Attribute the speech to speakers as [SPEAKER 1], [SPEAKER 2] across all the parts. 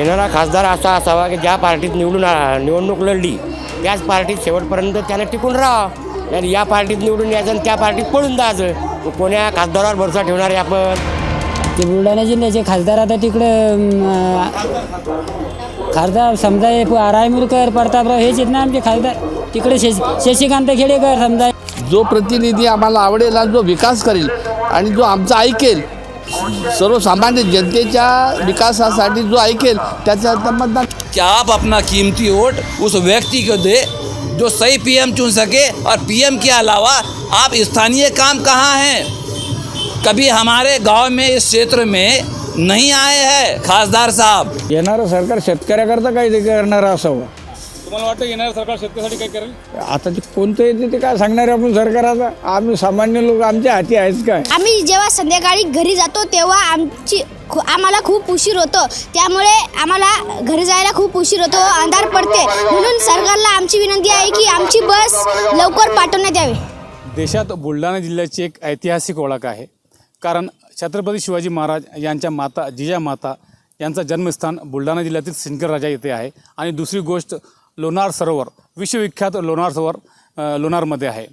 [SPEAKER 1] येणारा खासदार असा असावा की ज्या पार्टीत निवडून निवडणूक लढली त्याच पार्टीत शेवटपर्यंत त्यानं टिकून राहावं आणि या पार्टीत निवडून यायचं आणि त्या पार्टीत पळून जायचं. कोण्या खासदारावर भरोसा ठेवणार आहे आपण?
[SPEAKER 2] ते बुलढाणा जिल्ह्याचे खासदार आता तिकडे खासदार समजा हे रायमुरकर प्रतापराव हेच आहेत ना आमचे खासदार. तिकडे शश शशिकांत खेडेकर समजा.
[SPEAKER 3] जो प्रतिनिधी आम्हाला आवडेल आणि जो विकास करेल आणि जो आमचा ऐकेल सर्वसामान्य जनतेच्या विकासासाठी जो ऐकेल त्याच्या मतदान.
[SPEAKER 4] कि आप अपना कीमती वोट उस व्यक्ति को दे जो सही पीएम चुन सके और पीएम के अलावा आप स्थानीय काम कहाँ हैं? कभी हमारे गाँव में इस क्षेत्र में नहीं आए हैं खासदार साहब?
[SPEAKER 5] येणारं सरकार शेतकऱ्याकरता काही करणारं असावं
[SPEAKER 6] तुम्हाला वाटतं येणार सरकार शेतकऱ्यासाठी काय करेल?
[SPEAKER 5] आता ते कोणतं येते ते काय सांगणार आहे आपण सरकाराचा आम्ही सामान्य लोक आमच्या हाती आहेच काय?
[SPEAKER 7] आम्ही जेव्हा संध्याकाळी घरी जातो तेव्हा आमची खू- आम्हाला खूप उशीर होतो. त्यामुळे आम्हाला घरी जायला खूप उशीर होतो अंधार पडते. म्हणून सरकारला आमची विनंती आहे की आमची बस लवकर पाठवण्यात यावी.
[SPEAKER 6] देशात बुलढाणा जिल्ह्याची एक ऐतिहासिक ओळख आहे. कारण छत्रपती शिवाजी महाराज यांच्या माता जिजामाता यांचं जन्मस्थान बुलढाणा जिल्ह्यातील सिंदखेड राजा येथे आहे. आणि दुसरी गोष्ट लोणार सरोवर विश्वविख्यात लोणार सरोवर लोणारमध्ये आहे.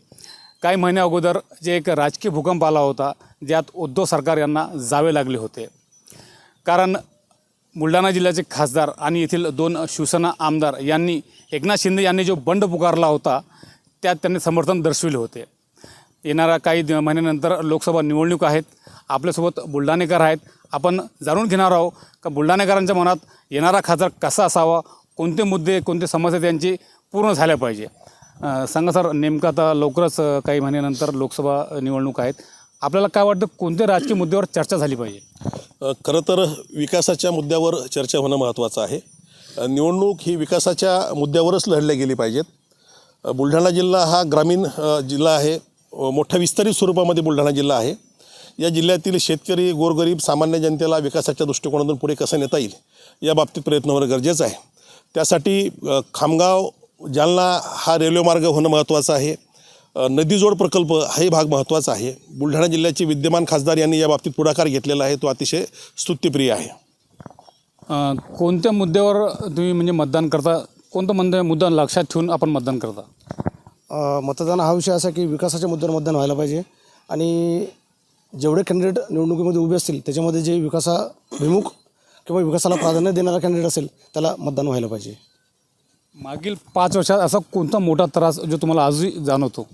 [SPEAKER 6] काही महिन्या अगोदर जे एक राजकीय भूकंप आला होता ज्यात उद्धव सरकार यांना जावे लागले होते. कारण बुलढाणा जिल्ह्याचे खासदार आणि येथील दोन शिवसेना आमदार यांनी एकनाथ शिंदे यांनी जो बंड पुकारला होता त्यात त्यांनी समर्थन दर्शविले होते. येणाऱ्या काही दि- महिन्यानंतर लोकसभा निवडणूक आहेत आपल्यासोबत बुलढाणेकर आहेत. आपण जाणून घेणार आहोत का बुलढाणेकरांच्या मनात येणारा खासदार कसा असावा कोणते मुद्दे कोणते समस्या त्यांची पूर्ण झाल्या पाहिजे. सांगा सर नेमकं आता लवकरच काही महिन्यानंतर लोकसभा निवडणूक आहेत. आपल्याला काय वाटतं कोणत्या राजकीय मुद्द्यावर चर्चा झाली पाहिजे?
[SPEAKER 8] खरं तर विकासाच्या मुद्द्यावर चर्चा होणं महत्त्वाचं आहे. निवडणूक ही विकासाच्या मुद्द्यावरच लढल्या गेली पाहिजेत. बुलढाणा जिल्हा हा ग्रामीण जिल्हा आहे. मोठ्या विस्तारित स्वरूपामध्ये बुलढाणा जिल्हा आहे. या जिल्ह्यातील शेतकरी गोरगरीब सामान्य जनतेला विकासाच्या दृष्टिकोनातून पुढे कसं नेता येईल या बाबतीत प्रयत्न होणं गरजेचं आहे. त्यासाठी खामगाव जालना हा रेल्वे मार्ग होणं महत्त्वाचं आहे. नदीजोड प्रकल्प हाही भाग महत्त्वाचा आहे. बुलढाणा जिल्ह्याचे विद्यमान खासदार यांनी या बाबतीत पुढाकार घेतलेला आहे. तो अतिशय स्तुत्यप्रिय आहे.
[SPEAKER 6] कोणत्या मुद्द्यावर तुम्ही म्हणजे मतदान करता? कोणता मुद्दा मुद्दा लक्षात ठेवून आपण मतदान करता?
[SPEAKER 9] मतदान हा विषय असा की विकासाच्या मुद्द्यावर मतदान व्हायला पाहिजे. आणि जेवढे कॅन्डिडेट निवडणुकीमध्ये उभे असतील त्याच्यामध्ये जे विकासाभिमुख किंवा विकासाला प्राधान्य देणारा कॅन्डिडेट असेल त्याला मतदान व्हायला पाहिजे.
[SPEAKER 6] मागील पाच वर्षात असा कोणता मोठा त्रास जो तुम्हाला आजही जाणवतो?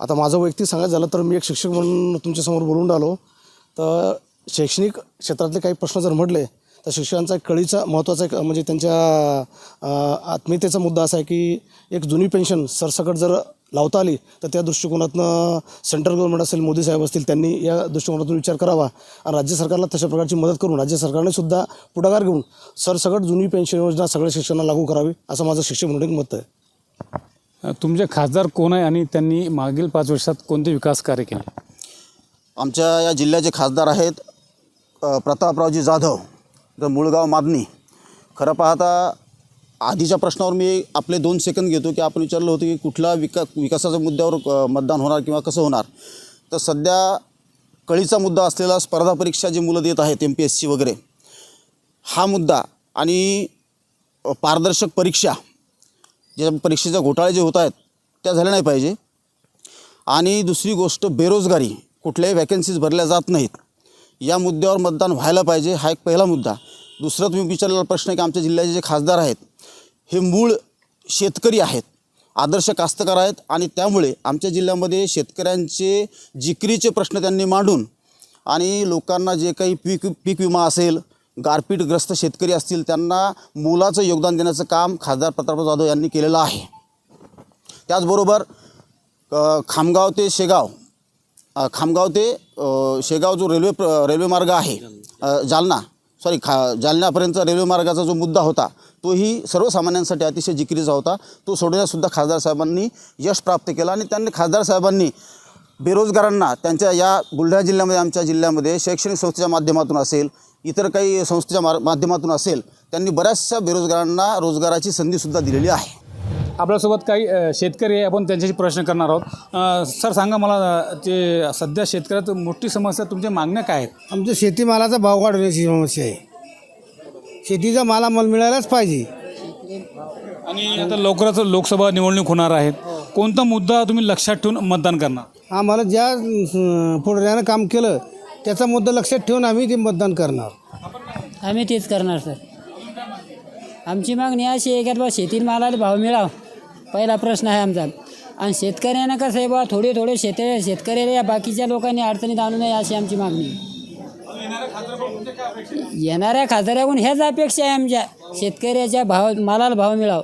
[SPEAKER 9] आता माझं वैयक्तिक सांगायचं झालं तर मी एक शिक्षक म्हणून तुमच्यासमोर बोलून राहिलो. तर शैक्षणिक क्षेत्रातले काही प्रश्न जर म्हटले तर शिक्षकांचा एक कळीचा महत्त्वाचा एक म्हणजे त्यांच्या आत्मीयतेचा मुद्दा असा आहे की एक जुनी पेन्शन सरसकट जर लावता आली तर त्या दृष्टिकोनातनं सेंट्रल गव्हर्नमेंट असेल मोदी साहेब असतील त्यांनी या दृष्टिकोनातून विचार करावा. आणि राज्य सरकारला तशा प्रकारची मदत करून राज्य सरकारने सुद्धा पुढाकार घेऊन सरसकट जुनी पेन्शन योजना सगळ्या शिक्षणाला लागू करावी असं माझं शिक्षक म्हणून एक मत आहे.
[SPEAKER 6] तुमचे खासदार कोण आहे आणि त्यांनी मागील पाच वर्षात कोणते विकास कार्य केले?
[SPEAKER 10] आमच्या या जिल्ह्याचे खासदार आहेत प्रतापरावजी जाधव द मुळगाव मादनी. खरं पाहता आधीच्या प्रश्नावर मी आपले दोन सेकंद घेतो की आपण विचारलं होतं की कुठला विका विकासाच्या मुद्द्यावर मतदान होणार किंवा कसं होणार? तर सध्या कळीचा मुद्दा असलेला स्पर्धा परीक्षा जी मुलं देत आहेत एम पी एस सी वगैरे हा मुद्दा आणि पारदर्शक परीक्षा ज्या परीक्षेचा घोटाळे जे होत आहेत त्या झाल्या नाही पाहिजे. आणि दुसरी गोष्ट बेरोजगारी कुठल्याही वॅकन्सीज भरल्या जात नाहीत. या मुद्द्यावर मतदान व्हायला पाहिजे हा एक पहिला मुद्दा. दुसरा तुम्ही विचारलेला प्रश्न आहे की आमच्या जिल्ह्याचे जे खासदार आहेत हे मूळ शेतकरी आहेत. आदर्श कास्तकार आहेत आणि त्यामुळे आमच्या जिल्ह्यामध्ये शेतकऱ्यांचे जिकरीचे प्रश्न त्यांनी मांडून आणि लोकांना जे काही पीक पीक विमा असेल गारपीटग्रस्त शेतकरी असतील त्यांना मोलाचं योगदान देण्याचं काम खासदार प्रतापराव जाधव यांनी केलेलं आहे. त्याचबरोबर खामगाव ते शेगाव खामगाव ते शेगाव जो रेल्वे प्र रेल्वे मार्ग आहे जालना सॉरी खा जालन्यापर्यंतचा रेल्वे मार्गाचा जो मुद्दा होता तोही सर्वसामान्यांसाठी अतिशय जिकिरीचा होता. तो सोडवण्यासुद्धा खासदार साहेबांनी यश प्राप्त केलं आणि त्यांनी खासदार साहेबांनी बेरोजगारांना त्यांच्या या बुलढाणा जिल्ह्यामध्ये आमच्या जिल्ह्यामध्ये शैक्षणिक संस्थेच्या माध्यमातून असेल इतर काही संस्थेच्या मार माध्यमातून असेल त्यांनी बऱ्याचशा बेरोजगारांना रोजगाराची संधीसुद्धा दिलेली आहे.
[SPEAKER 6] आपल्यासोबत काही शेतकरी आहे. आपण त्यांच्याशी प्रश्न करणार आहोत. सर सांगा मला जे सध्या शेतकऱ्यात मोठी समस्या तुमच्या मागण्या काय आहेत?
[SPEAKER 11] आमच्या शेतीमालाचा भाव वाढवण्याची समस्या आहे.
[SPEAKER 5] शेतीचा मालामाल मिळायलाच पाहिजे.
[SPEAKER 6] आणि आता लवकरच लोकसभा निवडणूक होणार आहेत कोणता मुद्दा तुम्ही लक्षात ठेवून मतदान करणार?
[SPEAKER 5] आम्हाला ज्या अं, पुढाऱ्यानं काम केलं त्याचा मुद्दा लक्षात ठेवून आम्ही ते मतदान करणार.
[SPEAKER 2] आम्ही तेच करणार सर. आमची मागणी अशी आहे की बा शेतीत मालाला भाव मिळावा. पहिला प्रश्न आहे आमचा. आणि शेतकऱ्यांना कसं आहे बा थोडे थोडे शेत शेतकऱ्याला या बाकीच्या लोकांनी अडचणीत आणू नये अशी आमची मागणी आहे. येणाऱ्या खासदाराकडून ह्याच अपेक्षा आहे आमच्या. शेतकऱ्याच्या भाव मालाला भाव मिळावा.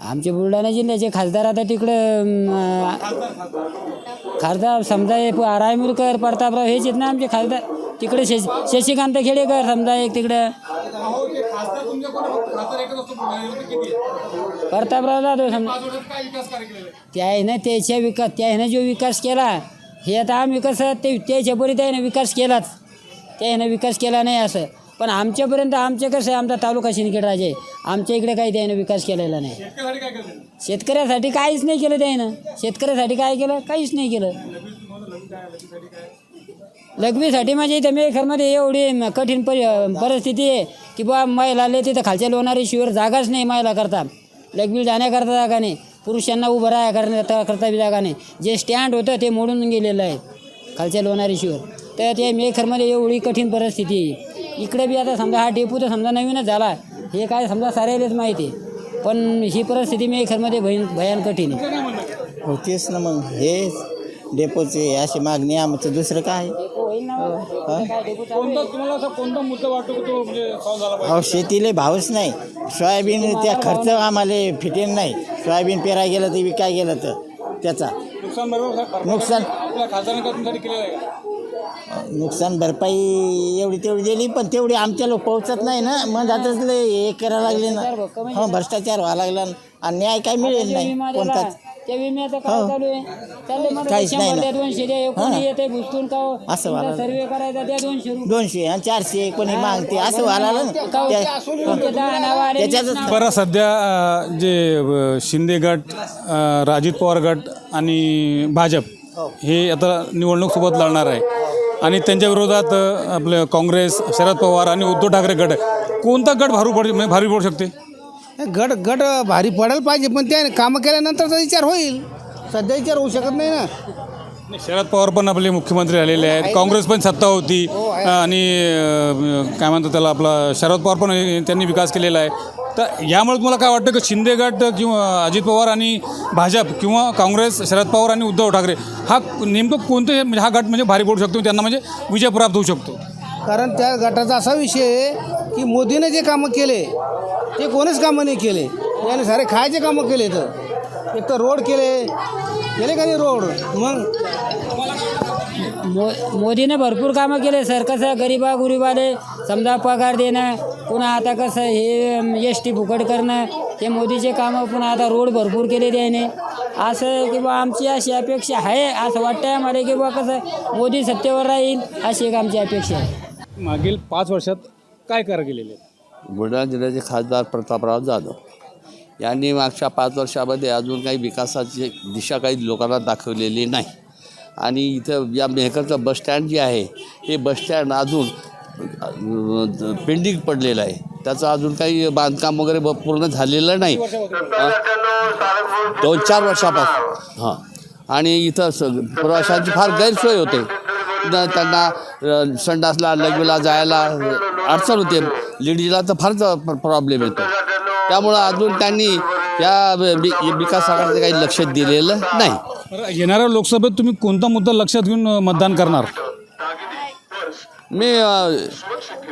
[SPEAKER 2] आमचे बुलढाणा जिल्ह्याचे खासदार आता तिकडं खासदार समजा हे प- रायमुरकर प्रतापराव हेच आहेत ना आमचे खासदार. तिकडे शश शशिकांत खेडेकर समजा एक तिकडं. प्रतापराव जाधव समजा. त्या आहे ना त्याच्या विकास त्या आहे ना जो विकास केला हे आता आम्ही कसं ते त्याच्यापर्यंत त्याने विकास केलाच. त्याने विकास केला नाही असं. पण आमच्यापर्यंत आमचे कसं आहे आमचा तालुका शिंदखेड राजा आहे. आमच्या इकडे काही त्याने विकास केलेला नाही. शेतकऱ्यासाठी काहीच नाही केलं त्यानं. शेतकऱ्यासाठी काय केलं? काहीच नाही केलं. लघवीसाठी म्हणजे इथं मेखरमध्ये एवढी कठीण परि परिस्थिती आहे की बा महिलाले तिथं खालच्या लोणारी शिवर जागाच नाही महिला करता. लघवी जाण्याकरता जागा नाही. पुरुषांना उभं राहा करता करता बी जागा नाही. जे स्टँड होतं ते मोडून गेलेलं आहे खालच्या लोणारी शिवर. तर ते मेखरमध्ये एवढी कठीण परिस्थिती आहे. इकडे बी आता समजा हा डेपू तर समजा नवीनच झाला. हे काय समजा साऱ्यालाच माहिती आहे. पण ही परिस्थिती मेखरमध्ये भयन भयान कठीण आहे.
[SPEAKER 11] हो तेच ना मग. हे डेपोचे अशी मागणी आमचं दुसरं काय?
[SPEAKER 6] कोणता तुम्हाला असा कोणता मुद्दा वाटतो की तो म्हणजे सॉल्व झाला पाहिजे?
[SPEAKER 11] अहो शेतीला भावच नाही. सोयाबीन त्या खर्च आम्हाला फिटेन नाही. सोयाबीन पेराय गेलं तर विकाय गेलं तर त्याचा.
[SPEAKER 6] नुकसान बरोबर
[SPEAKER 11] नुकसान
[SPEAKER 6] आपल्या खासदारांनी का तुमच्यासाठी केलेलं आहे का?
[SPEAKER 11] नुकसान भरपाई एवढी तेवढी दिली पण तेवढी आमच्या लोक पोहोचत नाही ना मग आताच लय हे करायला लागले ना हो भ्रष्टाचार व्हायला लागला आणि न्याय काय मिळेल नाही. कोणताच
[SPEAKER 2] त्या विम्याचं काय चालू आहे चाललंय मला
[SPEAKER 11] काहीच नाही
[SPEAKER 2] शंभर
[SPEAKER 11] ना.
[SPEAKER 2] द्या दोनशे द्या
[SPEAKER 11] हा.
[SPEAKER 2] कोणी येते भुसकून का हो?
[SPEAKER 11] असं व्हायला लागलं.
[SPEAKER 2] सर्वे करायचा द्या दोनशे रुपये
[SPEAKER 11] दोनशे आणि चारशे कोणी मागते असं व्हायला लागलं ना.
[SPEAKER 2] का हो?
[SPEAKER 11] त्या-
[SPEAKER 2] तुमच्या दहा नावं आले, वीस
[SPEAKER 11] त्याच्यातच.
[SPEAKER 6] बरं सध्या अ, जे अ, शिंदे गट अ, राजित पवार गट आणि भाजप हे आता निवडणूक सोबत लढणार आहे आणि त्यांच्या विरोधात आपलं काँग्रेस शरद पवार आणि उद्धव ठाकरे गट. कोणता गट भारू पड म्हणजे भारी पडू शकते?
[SPEAKER 5] गट गट भारी पडायला पाहिजे पण त्या कामं केल्यानंतरचा विचार होईल. सध्या विचार होऊ शकत नाही ना.
[SPEAKER 6] शरद पवार पण आपले मुख्यमंत्री आलेले आहेत. काँग्रेस पण सत्ता होती. आणि अ, काय म्हणतात त्याला आपला शरद पवार पण हे- त्यांनी विकास केलेला आहे. तर यामुळे तुम्हाला काय वाटतं की शिंदे गट किंवा अजित पवार आणि भाजप किंवा काँग्रेस शरद पवार आणि उद्धव ठाकरे हा नेमकं कोणते म्हणजे हा गट म्हणजे भारी पडू शकतो त्यांना म्हणजे विजय प्राप्त होऊ शकतो?
[SPEAKER 5] कारण त्या गटाचा असा विषय आहे की मोदीने जे कामं केले ते कोणीच कामं नाही केले. याने सारे खायचे कामं केले तर. एक तर रोड केले केले का नाही रोड? मग
[SPEAKER 2] मो मोदीने भरपूर कामं केले सर कसं गरिबा गुरिबाले समजा पगार देणं पुन्हा आता कसं हे एस टी फुकट करणं हे मोदीचे कामं पुन्हा आता रोड भरपूर केले त्याने. असं की बा आमची अशी अपेक्षा आहे असं वाटतंय आम्हाला की बा कसं मोदी सत्तेवर राहील अशी एक आमची अपेक्षा आहे.
[SPEAKER 6] मागील पाच वर्षात काय करा गेलेले?
[SPEAKER 3] बुलढाणा जिल्ह्याचे खासदार प्रतापराव जाधव यांनी मागच्या पाच वर्षामध्ये अजून काही विकासाची दिशा काही लोकांना दाखवलेली नाही. आणि इथं या मेहकरचं बसस्टँड जे आहे हे बसस्टँड अजून पेंडिंग पडलेलं आहे. त्याचं अजून काही बांधकाम वगैरे पूर्ण झालेलं नाही. दोन चार वर्षापासून. हां. आणि इथं स प्रवाशांची फार गैरसोय होते. त्यांना संडासला लग्नला जायला अडचण होते. लेडीजला तर फारच प्रॉब्लेम येतो. त्यामुळं अजून त्यांनी या विकास विकासाकडे काही लक्ष दिलेलं नाही.
[SPEAKER 6] येणाऱ्या लोकसभेत तुम्ही कोणता मुद्दा लक्षात घेऊन मतदान करणार?
[SPEAKER 3] मी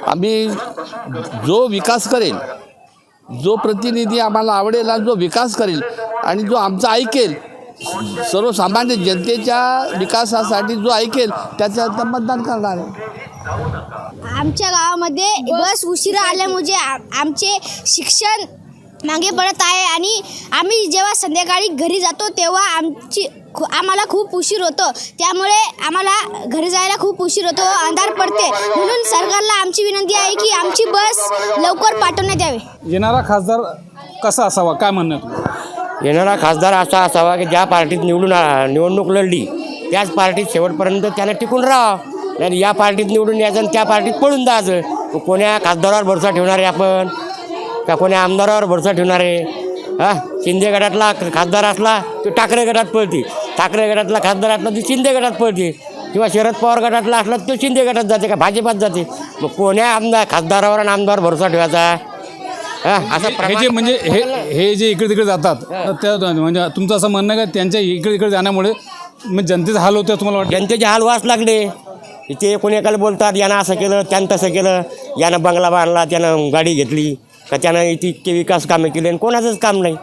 [SPEAKER 3] आम्ही जो विकास करेल जो प्रतिनिधी आम्हाला आवडेल आणि जो विकास करेल आणि जो आमचा ऐकेल सर्वसामान्य जनतेच्या विकासासाठी जो ऐकेल त्याचं मतदान करणार आहे.
[SPEAKER 7] आमच्या गावामध्ये बस उशिरा आल्यामुळे आमचे शिक्षण मागे पडत आहे आणि आम्ही जेव्हा संध्याकाळी घरी जातो तेव्हा आमची खू- आम्हाला खूप उशीर होतो. त्यामुळे आम्हाला घरी जायला खूप उशीर होतो. अंधार पडते. म्हणून सरकारला आमची विनंती आहे की आमची बस लवकर पाठवण्यात यावी.
[SPEAKER 6] येणारा खासदार कसा असावा? काय म्हणणं?
[SPEAKER 1] येणारा खासदार असा असावा की ज्या पार्टीत निवडून निवडणूक लढली त्याच पार्टीत शेवटपर्यंत त्यानं टिकून राहा नाही या पार्टीत निवडून यायचं आणि त्या पार्टीत पळून जायचं. कोण्या खासदारावर भरोसा ठेवणार आहे आपण? का कोण्या आमदारावर भरोसा ठेवणार आहे? हा? शिंदे गटातला खासदार असला तो ठाकरे गटात पळते. ठाकरे गटातला खासदार असला तो शिंदे गटात पळते. किंवा शरद पवार गटातला असला तो शिंदे गटात जाते का भाजपात जाते. मग कोण्या आमदार खासदारावर आणि आमदारावर भरोसा ठेवायचा? हा असं
[SPEAKER 6] हे जे म्हणजे हे हे जे इकडे तिकडे जातात त्या म्हणजे तुमचं असं म्हणणं आहे का त्यांच्या इकडे तिकडे जाण्यामुळे म्हणजे जनतेचा हाल होतो तुम्हाला वाटतं?
[SPEAKER 1] जनतेचे हाल व्हास लागले. ते कोणी एकाला बोलतात यानं असं केलं त्यानं तसं केलं. यानं बंगला बांधला त्यानं गाडी घेतली. का त्यानं इथे इतके विकास कामे केले आणि कोणाचंच काम नाही?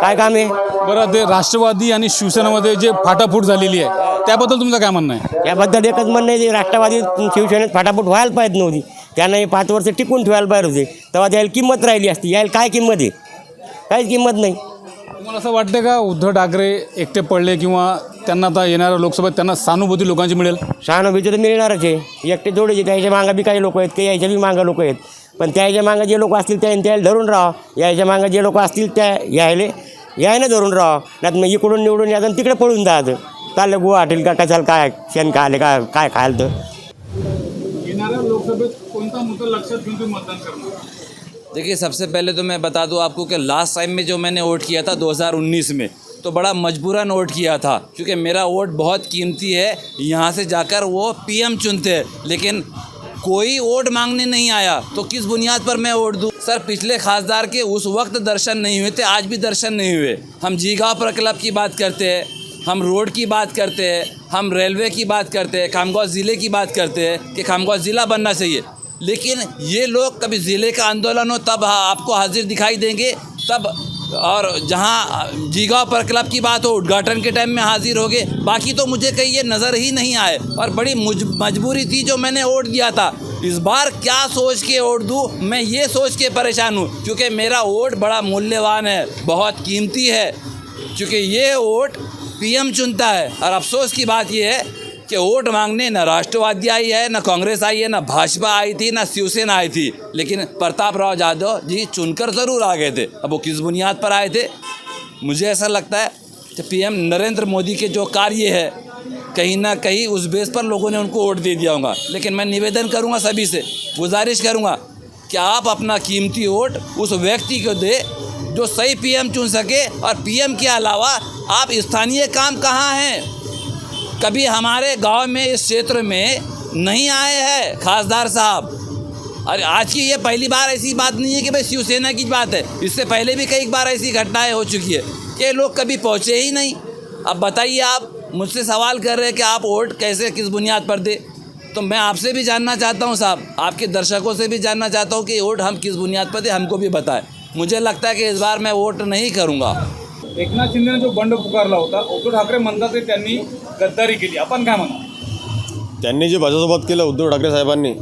[SPEAKER 1] काय काम आहे?
[SPEAKER 6] बरं ते राष्ट्रवादी आणि शिवसेनेमध्ये जे फाटाफूट झालेली आहे त्याबद्दल तुमचं काय म्हणणं आहे?
[SPEAKER 1] याबद्दल एकच म्हणणं आहे की राष्ट्रवादी शिवसेनेत फाटाफूट व्हायला पाहिजे नव्हती. त्यानं हे पाच वर्ष टिकून ठेवायला पाहिजे होते. तेव्हा त्याला किंमत राहिली असती. यायला काय किंमत आहे? काहीच किंमत नाही.
[SPEAKER 6] तुम्हाला असं वाटतं का उद्धव ठाकरे एकटे पडले किंवा त्यांना आता येणाऱ्या लोकसभेत त्यांना सहानुभूती लोकांची मिळेल?
[SPEAKER 1] सहानुभूती तर मिळणारच आहे. एकटे जोडायचे त्याच्या मागं बी काही लोक आहेत काही यायच्या बी मागं लोक आहेत. पण त्याच्या मागं जे लोक असतील त्या त्याला धरून राहा. यायच्या मागं जे लोक असतील त्या यायले यायला धरून राहा. नाही मग इकडून निवडून यायचं आणि तिकडे पळून चाललं गुवा हॉटेल का कशाला काय शेण खायला काय काय खायला तर
[SPEAKER 6] येणाऱ्या लोकसभेत कोणता मुद्दा लक्षात घेऊन तुम्ही मतदान करणार?
[SPEAKER 4] देखिए सबसे पहले तो मैं बता दूँ आपको कि लास्ट टाइम में जो मैंने वोट किया था 2019 में तो बड़ा मजबूरन वोट किया था क्योंकि मेरा वोट बहुत कीमती है। यहाँ से जाकर वो पीएम चुनते हैं लेकिन कोई वोट मांगने नहीं आया तो किस बुनियाद पर मैं वोट दूँ? सर पिछले खासदार के उस वक्त दर्शन नहीं हुए थे आज भी दर्शन नहीं हुए। हम जीगांव पर क्लब की बात करते हैं हम रोड की बात करते हैं हम रेलवे की बात करते हैं खामगांव ज़िले की बात करते हैं कि खामगांव ज़िला बनना चाहिए। लेकिन ये लोग कभी ज़िले का आंदोलन हो तब हाँ, आपको हाजिर दिखाई देंगे तब और जहाँ जीगांव पर क्लब की बात हो, उद्घाटन के टाइम में हाजिर हो गए। बाकी तो मुझे कहीं ये नज़र ही नहीं आए। और बड़ी मजबूरी थी जो मैंने वोट दिया था। इस बार क्या सोच के वोट दूँ? मैं ये सोच के परेशान हूँ, क्योंकि मेरा वोट बड़ा मूल्यवान है, बहुत कीमती है। क्योंकि ये वोट पीएम चुनता है। और अफसोस की बात यह है कि वोट मांगने न राष्ट्रवादी आई है, न कांग्रेस आई है, न भाजपा आई थी, न शिवसेना आई थी। लेकिन प्रताप राव यादव जी चुनकर ज़रूर आ गए थे। अब वो किस बुनियाद पर आए थे? मुझे ऐसा लगता है कि पीएम नरेंद्र मोदी के जो कार्य है, कहीं ना कहीं उस बेस पर लोगों ने उनको वोट दे दिया होगा। लेकिन मैं निवेदन करूँगा सभी से, गुजारिश करूँगा कि आप अपना कीमती वोट उस व्यक्ति को दे, जो सही पीएम चुन सके। और पीएम के अलावा आप स्थानीय काम कहाँ हैं? कभी हमारे गाँव में इस क्षेत्र में नहीं आए हैं खासदार साहब। और आज की ये पहली बार ऐसी बात नहीं है कि भाई शिवसेना की बात है। इससे पहले भी कई बार ऐसी घटनाएँ हो चुकी है कि लोग कभी पहुँचे ही नहीं। अब बताइए आप, मुझसे सवाल कर रहे हैं कि आप वोट कैसे, किस बुनियाद पर दे? तो मैं आपसे भी जानना चाहता हूँ साहब। आपके दर्शकों से भी जानना चाहता हूँ कि वोट हम किस बुनियाद पर दे, हमको भी बताएँ। मुझे लगता है कि इस बार मैं वोट नहीं करूँगा।
[SPEAKER 6] एकनाथ शिंदेने जो बंड पुकारला होता उद्धव ठाकरे म्हणतात ते त्यांनी गद्दारी केली. आपण काय म्हणा
[SPEAKER 8] त्यांनी जे भाजपसोबत केलं उद्धव ठाकरे साहेबांनी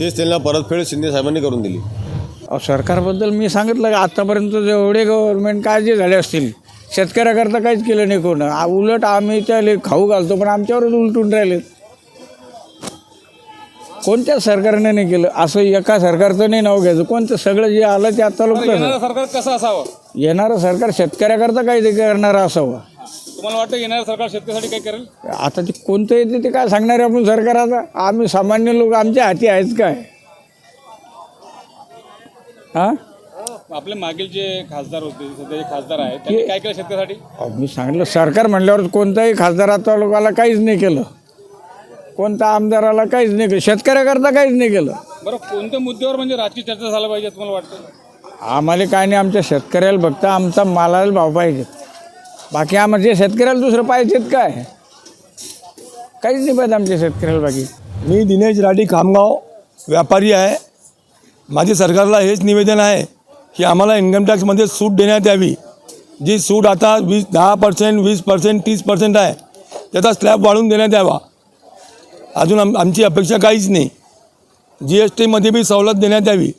[SPEAKER 8] तेच त्यांना परतफेड शिंदे साहेबांनी करून दिली.
[SPEAKER 5] सरकारबद्दल मी सांगितलं की आत्तापर्यंत जेवढे गव्हर्नमेंट काय जे झाले असतील शेतकऱ्याकरता काहीच केलं नाही कोण. उलट आम्ही त्याले खाऊ घालतो पण आमच्यावरच उलटून राहिले कोणत्याच सरकारने नाही केलं? असं एका सरकारचं नाही नाव घ्यायचं. कोणतं? सगळं जे आलं ते आता लोक
[SPEAKER 6] येणारं सरकार कसं असावं?
[SPEAKER 5] येणारं सरकार शेतकऱ्याकरता काही ते करणारं असावं.
[SPEAKER 6] तुम्हाला वाटतं येणारं सरकार शेतकऱ्यासाठी काय करेल?
[SPEAKER 5] आता ते कोणतं येते ते काय सांगणार आहे आपण सरकार आता? आम्ही सामान्य लोक आमच्या हाती आहेच काय? हां?
[SPEAKER 6] आपले मागील जे खासदार होते सध्याचे खासदार आहेत त्यांनी काय केलं शेतकऱ्यासाठी?
[SPEAKER 5] मी सांगितलं सरकार म्हणल्यावर कोणताही खासदाराचा लोकाला काहीच नाही केलं. कोणत्या आमदाराला काहीच नाही केलं शेतकऱ्याकरता काहीच नाही केलं.
[SPEAKER 6] बरं कोणत्या मुद्द्यावर म्हणजे राजकीय चर्चा झाला पाहिजे तुम्हाला वाटतं?
[SPEAKER 5] आम्हाला काय नाही आमच्या शेतकऱ्याला फक्त आमचा मालाला भाव पाहिजे. बाकी आमच्या शेतकऱ्याला दुसरं पाहिजेत काय? काहीच नाही पाहिजे आमच्या शेतकऱ्याला बाकी.
[SPEAKER 12] मी दिनेश राठी खामगाव व्यापारी आहे. माझे सरकारला हेच निवेदन आहे की आम्हाला इन्कम टॅक्समध्ये सूट देण्यात यावी. जी सूट आता वीस दहा पर्सेंट वीस पर्सेंट तीस पर्सेंट आहे त्याचा स्लॅब वाढवून देण्यात यावा. अजून आम आमची अपेक्षा काहीच नाही. जी एस टीमध्ये बी सवलत देण्यात यावी.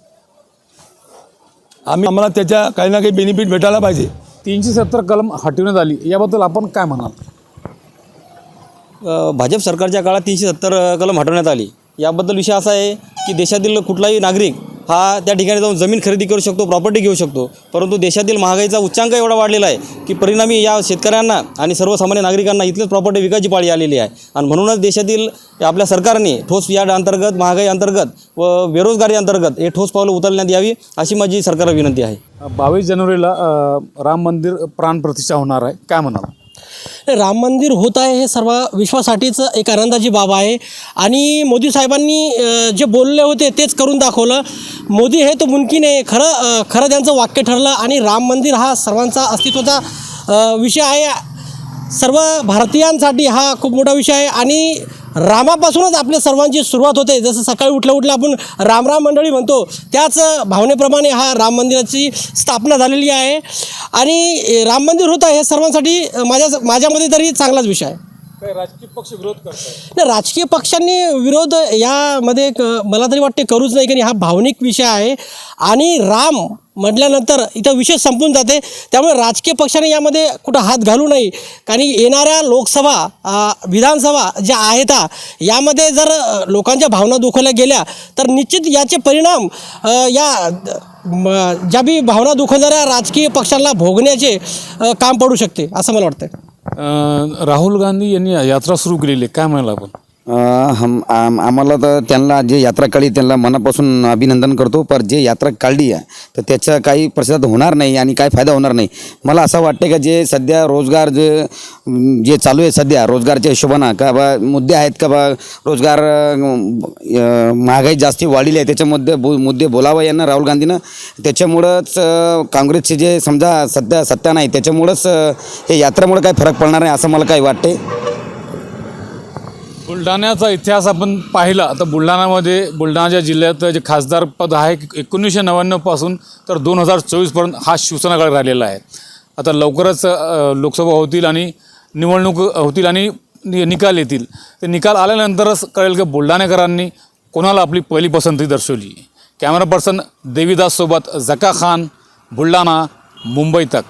[SPEAKER 12] आम्ही आम्हाला त्याच्या काही ना काही बेनिफिट भेटायला पाहिजे.
[SPEAKER 6] तीनशे सत्तर कलम हटवण्यात आली. याबद्दल आपण काय म्हणाल?
[SPEAKER 13] भाजप सरकारच्या काळात तीनशे सत्तर कलम हटवण्यात आली. याबद्दल विषय असा आहे की देशातील कुठलाही नागरिक हा त्या ठिकाणी जाऊन जमीन खरेदी करू शकतो प्रॉपर्टी घेऊ शकतो. परंतु देशातील महागाईचा उच्चांक एवढा वाढलेला आहे की परिणामी या शेतकऱ्यांना आणि सर्वसामान्य नागरिकांना इथलीच प्रॉपर्टी विकायची पाळी आलेली आहे. आणि म्हणूनच देशातील आपल्या सरकारने ठोस या अंतर्गत महागाई अंतर्गत व बेरोजगारी अंतर्गत हे ठोस पावलं उचलण्यात यावी अशी माझी सरकारला विनंती आहे.
[SPEAKER 6] बावीस जानेवारीला राम मंदिर प्राणप्रतिष्ठा होणार आहे. काय म्हणाल?
[SPEAKER 14] राम मंदिर होत आहे हे सर्व विश्वासाठीच एक आनंदाची बाब आहे. आणि मोदी साहेबांनी जे बोलले होते तेच करून दाखवलं. मोदी हे तो मुमकिन आहे. खरं खरं त्यांचं वाक्य ठरलं आणि राम मंदिर हा सर्वांचा अस्तित्वाचा विषय आहे. सर्व भारतीयांसाठी हा खूप मोठा विषय आहे. आणि रामापासूनच आपल्या सर्वांची सुरुवात होते. जसं सकाळी उठल्या उठल्या आपण रामराम मंडळी म्हणतो त्याच भावनेप्रमाणे हा राम मंदिराची स्थापना झालेली आहे. आणि राम मंदिर होतं हे सर्वांसाठी माझ्या माझ्यामध्ये तरी चांगलाच विषय आहे.
[SPEAKER 6] राजकीय पक्ष विरोध करतात
[SPEAKER 14] नाही राजकीय पक्षांनी विरोध यामध्ये क- मला तरी वाटते करूच नाही कारण हा भावनिक विषय आहे. आणि राम म्हटल्यानंतर इथं विषय संपून जाते. त्यामुळे राजकीय पक्षाने यामध्ये कुठं हात घालू नये. कारण येणाऱ्या लोकसभा विधानसभा ज्या आहेत यामध्ये जर लोकांच्या भावना दुखवल्या गेल्या तर निश्चित याचे परिणाम या म- ज्या बी भावना दुखवणाऱ्या राजकीय पक्षांना भोगण्याचे काम पडू शकते असं मला वाटतं
[SPEAKER 6] राहुल गांधी यांनी यात्रा सुरू केलेली आहे. काय म्हणाल आपण?
[SPEAKER 15] हम आम आम्हाला तर त्यांना जे यात्रा काढली त्यांना मनापासून अभिनंदन करतो. पर जे यात्रा काढली आहे तर त्याचा काही प्रसाद होणार नाही आणि काय फायदा होणार नाही. मला असं वाटतं का जे सध्या रोजगार जे जे चालू आहे सध्या रोजगारच्या हिशोबानं का बा मुद्दे आहेत का बा रोजगार महागाई जास्ती वाढलेली आहे त्याच्यामध्ये बो मुद्दे बोलावं यांना राहुल गांधीनं. त्याच्यामुळंच काँग्रेसचे जे समजा सध्या सत्ता नाही त्याच्यामुळंच हे यात्रेमुळे काय फरक पडणार नाही असं मला काही वाटते
[SPEAKER 6] बुलढाण्याचा इतिहास आपण पाहिला तर बुलढाण्यामध्ये बुलढाणाच्या जिल्ह्यात जे खासदार पद आहे एकोणीसशे नव्याण्णवपासून तर दोन हजार चोवीसपर्यंत हा शिवसेनाकडे राहिलेला आहे. आता लवकरच लोकसभा होतील आणि निवडणूक होतील आणि नि निकाल येतील. ते निकाल आल्यानंतरच कळेल की बुलढाणेकरांनी कोणाला आपली पहिली पसंती दर्शवली. कॅमेरा पर्सन देवीदाससोबत जका खान बुलढाणा मुंबई तक.